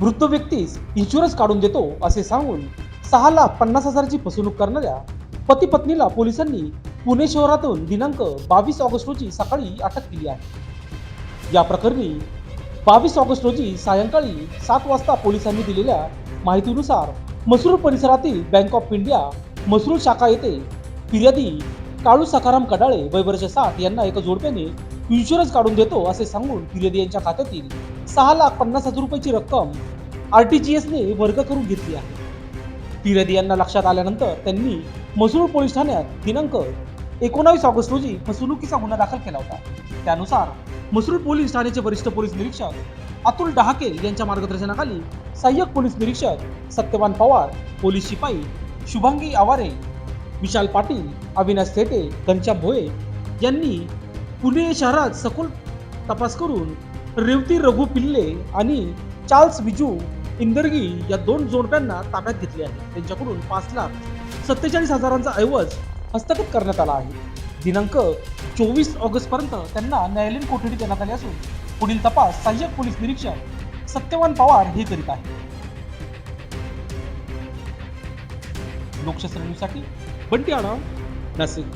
वृद्ध व्यक्तीस इन्शुरन्स काढून देतो असे सांगून सहा लाख पन्नास हजाराची फसवणूक करणाऱ्या पती पत्नीला पोलिसांनी पुणे शहरातून दिनांक बावीस ऑगस्ट रोजी सकाळी अटक केली आहे. या प्रकरणी बावीस ऑगस्ट रोजी सायंकाळी सात वाजता पोलिसांनी दिलेल्या माहितीनुसार मसरूळ परिसरातील बँक ऑफ इंडिया मसरूळ शाखा येथे फिर्यादी काळू सखाराम कडाळे वय वर्ष साठ यांना एका जोडप्याने इन्शुरन्स काढून देतो असे सांगून फिर्यादी यांच्या खात्यातील सहा लाख पन्नास हजार रुपयाची रक्कम आर टी जी एसने वर्ग करून घेतली आहे. फिर्यादी यांना लक्षात आल्यानंतर त्यांनी मसरूळ पोलीस ठाण्यात दिनांक एकोणावीस ऑगस्ट रोजी फसवणुकीचा गुन्हा दाखल केला होता. त्यानुसार मसरूळ पोलीस ठाण्याचे वरिष्ठ पोलीस निरीक्षक अतुल डहाके यांच्या मार्गदर्शनाखाली सहाय्यक पोलीस निरीक्षक सत्यवान पवार पोलीस शिपाई शुभांगी आवारे विशाल पाटील अविनाश थेटे घनश्याम भोये यांनी पुणे शहरात सखोल तपास करून रेवती रघु पिल्ले आणि चार्ल्स विजू इंदरगी या दोन जोडप्यांना ताब्यात घेतले आहे. त्यांच्याकडून पाच लाख सत्तेचाळीस हजारांचा ऐवज हस्तगत करण्यात आला आहे. दिनांक चोवीस ऑगस्ट पर्यंत त्यांना न्यायालयीन कोठडी देण्यात आली असून पुढील तपास सहाय्यक पोलीस निरीक्षक सत्यवान पवार हे करीत आहे लोकशास्त्र न्यूजसाठी बंटी आढाव नाशिक.